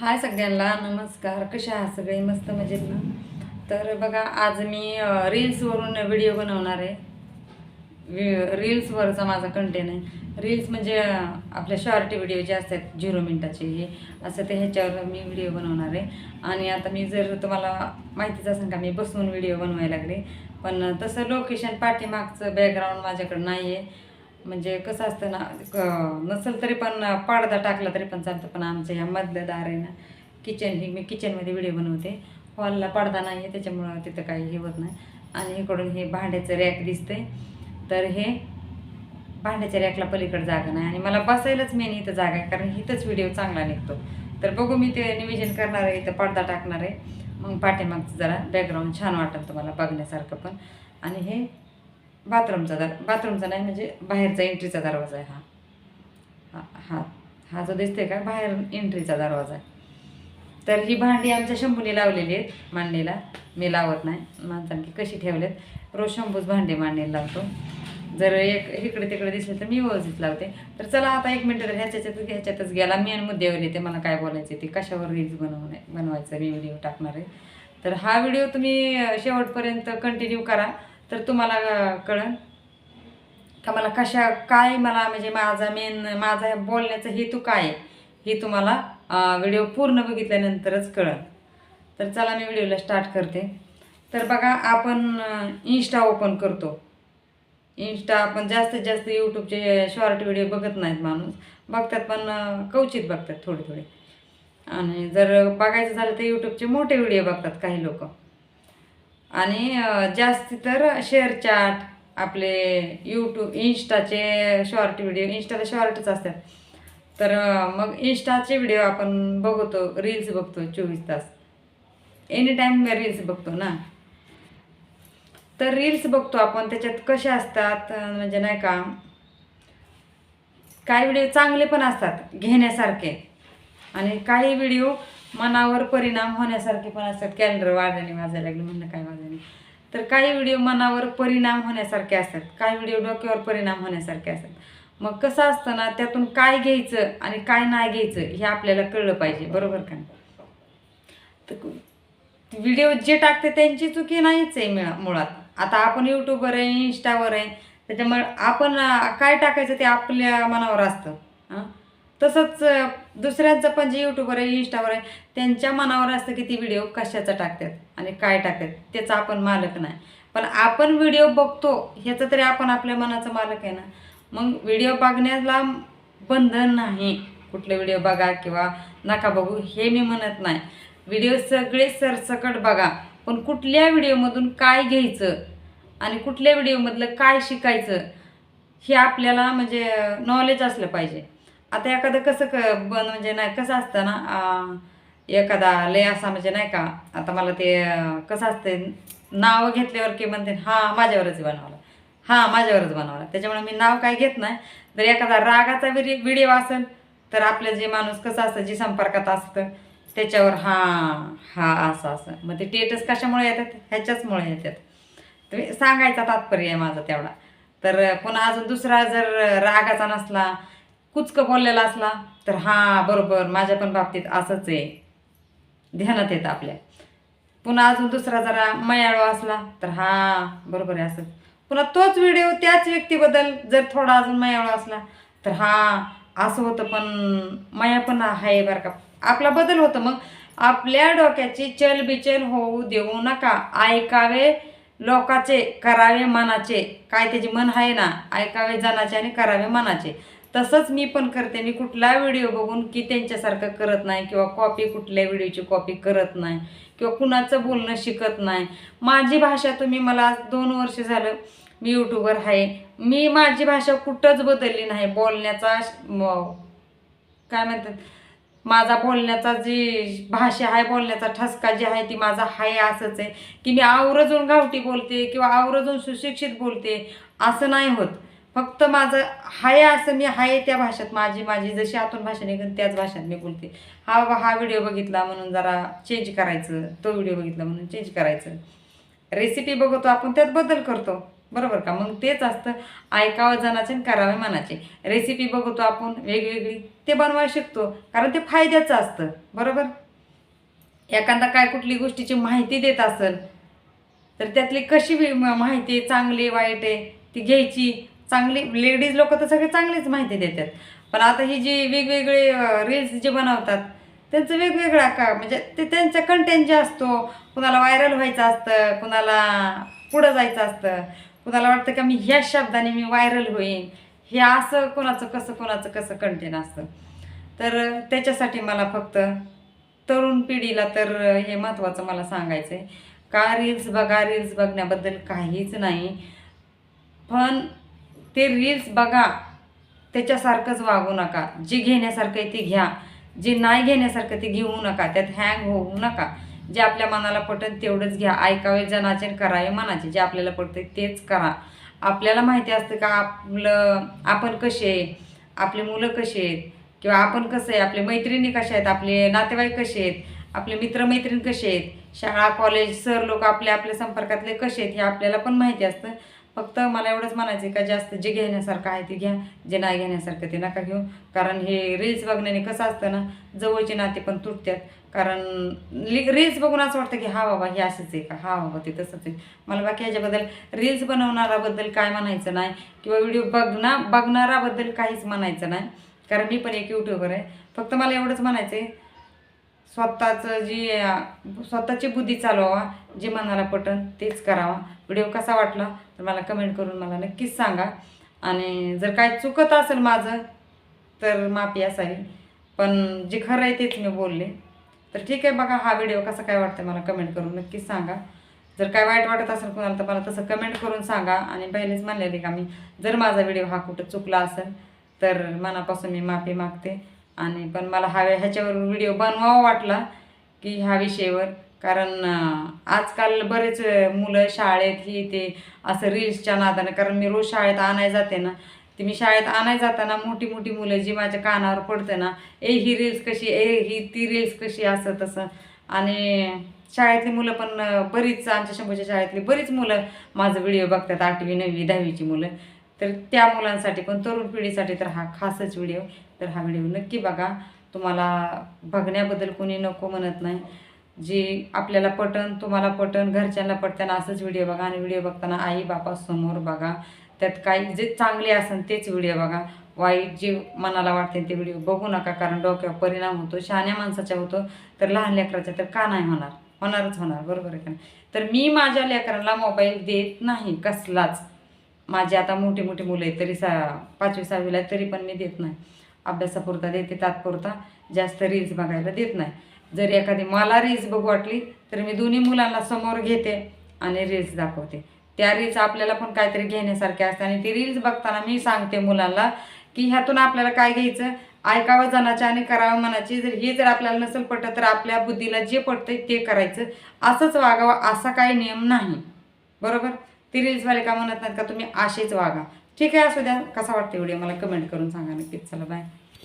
हाय सगळ्यांना नमस्कार. कशा आहात सगळे? मस्त मजेत ना? तर बघा आज मी रील्सवरून व्हिडिओ बनवणार आहे. वि- रील्सवरचा माझा कंटेंट आहे. रील्स म्हणजे आपल्या शॉर्ट व्हिडिओ जे असतात झिरो मिनटाचे हे असं ते ह्याच्यावर मी व्हिडिओ बनवणार आहे. आणि आता मी जर तुम्हाला माहितीच असेल का मी बसून व्हिडिओ बनवायला लागले. पण तसं लोकेशन पाठीमागचं बॅकग्राऊंड माझ्याकडं नाही आहे म्हणजे कसं असतं ना क- नसेल तरी पण पडदा टाकला तरी पण चालतं. पण आमच्या ह्या मधलं दार आहे ना किचन ही मी किचनमध्ये व्हिडिओ बनवते. हॉलला पडदा नाही आहे त्याच्यामुळं तिथं काही हे होत नाही. आणि इकडून हे भांड्याचं रॅक दिसतंय. तर हे भांड्याच्या रॅकला पलीकडे जागा नाही. आणि मला बसायलाच मेन इथं जागा आहे कारण इथंच व्हिडिओ चांगला निघतो. तर बघू मी ते निवेदन करणार आहे इथं पडदा टाकणार आहे. मग पाठीमागचं जरा बॅकग्राऊंड छान वाटेल तुम्हाला बघण्यासारखं पण. आणि हे बाथरूमचा दर बाथरूमचा नाही म्हणजे बाहेरचा एंट्रीचा दरवाजा आहे हा. हा हा हा जो दिसतोय का बाहेर एंट्रीचा दरवाजा आहे. तर ही भांडी आमच्या शंभूने लावलेली आहेत मांडणीला मी लावत नाही माणसांनी की कशी ठेवलेत. रोज शंभूच भांडी मांडणीला लावतो. जर एक इकडे तिकडे दिसले तर मी व्यवस्थित लावते. तर चला आता एक मिनटं ह्याच्यातच ह्याच्यातच गेला. मेन मुद्द्यावर येते मला काय बोलायचे ते. कशावर रील्स बनवणे बनवायचं मी व्हिडिओ टाकणार आहे. तर हा व्हिडिओ तुम्ही शेवटपर्यंत कंटिन्यू करा. तर तुम्हाला कळन का मला कशा काय मला म्हणजे माझा मेन माझा बोलण्याचा हेतू काय आहे हे तुम्हाला व्हिडिओ पूर्ण बघितल्यानंतरच कळन. तर चला मी व्हिडिओला स्टार्ट करते. तर बघा आपण इन्स्टा ओपन करतो. इन्स्टा आपण जास्तीत जास्त यूट्यूबचे शॉर्ट व्हिडिओ बघत नाहीत माणूस. बघतात पण कवचित बघतात थोडे थोडे. आणि जर बघायचं झालं तर यूट्यूबचे मोठे व्हिडिओ बघतात काही लोक. आणि जास्ती तर शेअर चॅट आपले यूट्यूब इन्स्टाचे शॉर्ट व्हिडिओ इन्स्टाला शॉर्टच असतात. तर मग इन्स्टाचे व्हिडिओ आपण बघतो रील्स बघतो चोवीस तास. एनी टाईम रील्स बघतो ना. तर रील्स बघतो आपण त्याच्यात कसे असतात म्हणजे नाही का काही व्हिडिओ चांगले पण असतात घेण्यासारखे. आणि काही व्हिडिओ मनावर परिणाम होण्यासारखे पण असतात. कॅलेंडर वाजाने वाजायला लागले म्हणणं काय वाजाने तर काही व्हिडिओ मनावर परिणाम होण्यासारखे असतात. काही व्हिडिओ डोक्यावर परिणाम होण्यासारखे असतात. मग कसं असतं ना त्यातून काय घ्यायचं आणि काय नाही घ्यायचं हे आपल्याला कळलं पाहिजे. बरोबर का तर व्हिडिओ जे टाकते त्यांची चुकी नाहीच आहे मिळा मुळात. आता आपण यूट्यूबवर आहे इंस्टावर आहे. त्याच्यामुळे आपण काय टाकायचं ते आपल्या मनावर असतं. हां? तसंच दुसऱ्यांचा दुसऱ्यांचं पण जे यूट्यूबर आहे इंस्टावर आहे त्यांच्या मनावर असतं की ती व्हिडिओ कशाचा टाकतात आणि काय टाकतात त्याचा आपण मालक नाही. पण आपण व्हिडिओ बघतो ह्याचं तरी आपण आपल्या मनाचं मालक आहे ना. मग व्हिडिओ बघण्याला बंधन नाही. कुठले व्हिडिओ बघा किंवा नका बघू हे मी म्हणत नाही. व्हिडिओ सगळे सरसकट बघा. पण कुठल्या व्हिडिओमधून काय घ्यायचं आणि कुठल्या व्हिडिओमधलं काय शिकायचं हे आपल्याला म्हणजे नॉलेज असलं पाहिजे. आता एखादं कसं क बन म्हणजे नाही कसं असतं ना एखादा लय असा म्हणजे नाही का आता मला ते कसं असतं नाव घेतल्यावर की म्हणते हां माझ्यावरच बनवलं हां माझ्यावरच बनवलं त्याच्यामुळे मी नाव काय घेत नाही. जर एखादा रागाचा व्हिडिओ असेल तर आपलं जे माणूस कसं असतं जे संपर्कात असतं त्याच्यावर हां हा असं असं. मग ते टेटस कशामुळे येतात? ह्याच्याचमुळे येतात. तुम्ही सांगायचा तात्पर्य आहे माझा तेवढा. तर पुन्हा अजून दुसरा जर रागाचा नसला कुचकं बोललेला असला तर हां बरोबर माझ्या पण बाबतीत असंच आहे. ध्यानात येतं आपल्या. पुन्हा अजून दुसरा जरा मयाळू असला तर हां बरोबर आहे असंच. पुन्हा तोच व्हिडिओ त्याच व्यक्तीबद्दल जर थोडा अजून मयाळू असला तर हां असं होतं पण मया पण आहे बरं का. आपला बदल होतं मग. आपल्या डोक्याची चलबिचल होऊ देऊ नका. ऐकावे लोकाचे करावे मनाचे. काय त्याचे मन आहे ना? ऐकावे जनाचे आणि करावे मनाचे. तसंच मी पण करते. मी कुठला व्हिडिओ बघून की त्यांच्यासारखं करत नाही किंवा कॉपी कुठल्या व्हिडिओची कॉपी करत नाही किंवा कुणाचं बोलणं शिकत नाही. माझी भाषा तुम्ही मला दोन वर्ष झालं मी यूट्यूबर आहे. मी माझी भाषा कुठंच बदलली नाही. बोलण्याचा काय म्हणतात? माझा बोलण्याचा जी भाषा आहे बोलण्याचा ठसका जी आहे ती माझा हाय असंच आहे. की मी आवरजून गावठी बोलते किंवा आवरजून सुशिक्षित बोलते असं नाही होत. फक्त माझं हाय असं मी हाय त्या भाषेत माझी माझी जशी आतून भाषा निघेल त्याच भाषेत मी बोलते. हा हा व्हिडिओ बघितला म्हणून जरा चेंज करायचं तो व्हिडिओ बघितला म्हणून चेंज करायचं. रेसिपी बघतो आपण त्यात बदल करतो. बरोबर का? मग तेच असतं. ऐकावं जनाचे आणि करावे मनाचे. रेसिपी बघतो आपण वेगवेगळी. ते बनवायला शिकतो कारण ते फायद्याचं असतं. बरोबर? एखादा काय कुठली गोष्टीची माहिती देत असेल तर त्यातली कशी म- माहिती चांगली वाईट आहे ती घ्यायची. चांगली लेडीज लोक तर सगळे चांगलीच माहिती देतात. पण आता ही जी वेगवेगळे रील्स जे बनवतात त्यांचं वेगवेगळा का म्हणजे ते त्यांचा कंटेंट जे असतो कुणाला व्हायरल व्हायचं असतं कुणाला पुढं जायचं असतं कुणाला वाटतं का मी ह्या शब्दाने मी व्हायरल होईन हे असं कोणाचं कसं कोणाचं कसं कंटेंट असतं. तर त्याच्यासाठी मला फक्त तरुण पिढीला तर हे महत्त्वाचं मला सांगायचं आहे का रील्स बघा रील्स बघण्याबद्दल काहीच नाही. पण ते रील्स बघा. त्याच्यासारखंच वागू नका. जे घेण्यासारखं आहे ते घ्या. जे नाही घेण्यासारखं ते घेऊ नका. त्यात हँग होऊ नका. जे आपल्या मनाला पटेल तेवढंच घ्या. ऐकावे जनाचे करावे मनाचे. जे आपल्याला पटतं तेच करा. आपल्याला माहिती असतं का आपलं आपण कसे आहे? आपले मुलं कशी आहेत? किंवा आपण कसं आहे? आपले मैत्रिणी कशा आहेत? आपले नातेवाईक कसे आहेत? आपले मित्रमैत्रिणी कसे आहेत? शाळा कॉलेज सर लोक आपले आपल्या संपर्कातले कसे आहेत? हे आपल्याला पण माहिती असतं. फक्त मला एवढंच म्हणायचं आहे का जास्त जे घेण्यासारखं आहे ते घ्या जे नाही घेण्यासारखं ते नका घेऊ. कारण हे रील्स बघण्याने कसं असतं ना जवळचे नाते पण तुटतात. कारण रील्स बघून असं वाटतं की हा बाबा हे असंच आहे का? हा बाबा ते तसंच आहे. मला बाकी ह्याच्याबद्दल रील्स बनवणाराबद्दल काय म्हणायचं नाही. किंवा व्हिडिओ बघना बघणाराबद्दल काहीच म्हणायचं नाही. कारण मी पण एक यूट्यूबर आहे. फक्त मला एवढंच म्हणायचं आहे स्वतःचं जी स्वतःची बुद्धी चालवा जे मनाला पटन तेच करावा. व्हिडिओ कसा वाटला तर मला कमेंट करून मला नक्कीच सांगा. आणि जर काय चुकत असेल माझं तर माफी असावी. पण जे खरं आहे तेच मी बोलले. तर ठीक आहे बघा हा व्हिडिओ कसा काय वाटतं मला कमेंट करून नक्कीच सांगा. जर काय वाईट वाटत असेल कोणाला तर मला तसं कमेंट करून सांगा. आणि पहिलेच म्हणलेले का मी जर माझा व्हिडिओ हा कुठं चुकला असेल तर मनापासून मी माफी मागते. आणि पण मला हा ह्याच्यावर व्हिडिओ बनवावा वाटला की ह्या विषयावर. कारण आजकाल बरेच मुलं शाळेत ही ते असं रील्सच्या नादानं कारण मी रोज शाळेत आणाय जाते ना ती मी शाळेत आणाय जाताना मोठी मोठी मुलं जी माझ्या कानावर पडते ना ए ही रील्स कशी ए ही ती रील्स कशी असं तसं. आणि शाळेतली मुलं पण बरीच आमच्या शंभूच्या शाळेतली बरीच मुलं माझं व्हिडिओ बघतात आठवी नववी दहावीची मुलं. तर त्या मुलांसाठी पण तरुण पिढीसाठी तर हा खासच व्हिडिओ. तर हा व्हिडिओ नक्की बघा. तुम्हाला बघण्याबद्दल कोणी नको म्हणत नाही. जे आपल्याला पटन तुम्हाला पटन घरच्यांना पटताना असंच व्हिडिओ बघा आणि व्हिडिओ बघताना आई बापा समोर बघा. त्यात काही जे चांगले असेल तेच व्हिडिओ बघा. वाईट जे मनाला वाटते ते व्हिडिओ बघू नका कारण डोक्यावर परिणाम होतो. शहाण्या माणसाच्या होतो. तर लहान लेकराच्या तर का नाही होणार? होणारच होणार. बरोबर आहे का तर मी माझ्या लेकरांना मोबाईल देत नाही कसलाच. माझे आता मोठे मोठे मुलं आहेत तरी सा पाचवी सहावीला आहेत, तरी पण मी देत नाही. अभ्यासापुरता देते तात्पुरता जास्त रील्स बघायला देत नाही. जर एखादी मला रील्स बघू वाटली तर मी दोन्ही मुलांना समोर घेते आणि रील्स दाखवते. त्या रील्स आपल्याला पण काहीतरी घेण्यासारख्या असतात आणि ती रील्स बघताना मी सांगते मुलांना की ह्यातून आपल्याला काय घ्यायचं? ऐकावं जनाचे आणि करावं मनाचे. जर हे जर आपल्याला नसेल पटत तर आपल्या बुद्धीला जे पटतंय ते करायचं. असंच वागावं असा काही नियम नाही. बरोबर? ती रील्सवाले का म्हणत नाहीत का तुम्ही असेच वागा. ठीक आहे असू द्या कसा वाटतं व्हिडिओ मला कमेंट करून सांगा नक्कीच. चला बाय